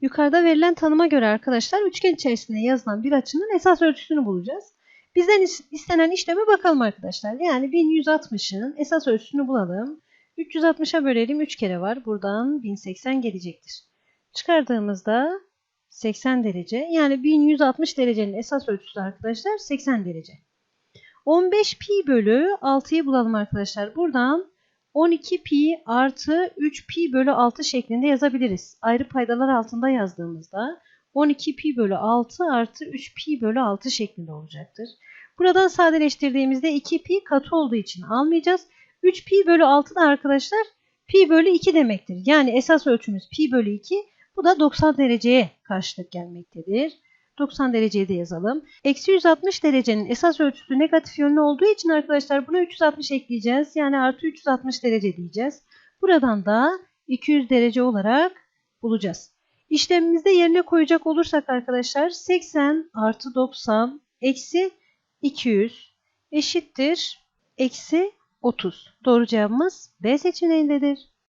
Yukarıda verilen tanıma göre arkadaşlar üçgen içerisinde yazılan bir açının esas ölçüsünü bulacağız. Bizden istenen işleme bakalım arkadaşlar. Yani 1160'ın esas ölçüsünü bulalım. 360'a bölelim 3 kere var. Buradan 1080 gelecektir. Çıkardığımızda 80 derece. Yani 1160 derecenin esas ölçüsü arkadaşlar 80 derece. 15 pi bölü 6'yı bulalım arkadaşlar. Buradan 12 pi artı 3 pi bölü 6 şeklinde yazabiliriz. Ayrı paydalar altında yazdığımızda 12 pi bölü 6 artı 3 pi bölü 6 şeklinde olacaktır. Buradan sadeleştirdiğimizde 2 pi katı olduğu için almayacağız. 3 pi bölü 6 da arkadaşlar pi bölü 2 demektir. Yani esas ölçümüz pi bölü 2. Bu da 90 dereceye karşılık gelmektedir. 90 dereceyi de yazalım. Eksi 160 derecenin esas ölçüsü negatif yönlü olduğu için arkadaşlar buna 360 ekleyeceğiz. Yani artı 360 derece diyeceğiz. Buradan da 200 derece olarak bulacağız. İşlemimizde yerine koyacak olursak arkadaşlar 80 artı 90 eksi 200 eşittir eksi 30. Doğru cevabımız B seçeneğindedir.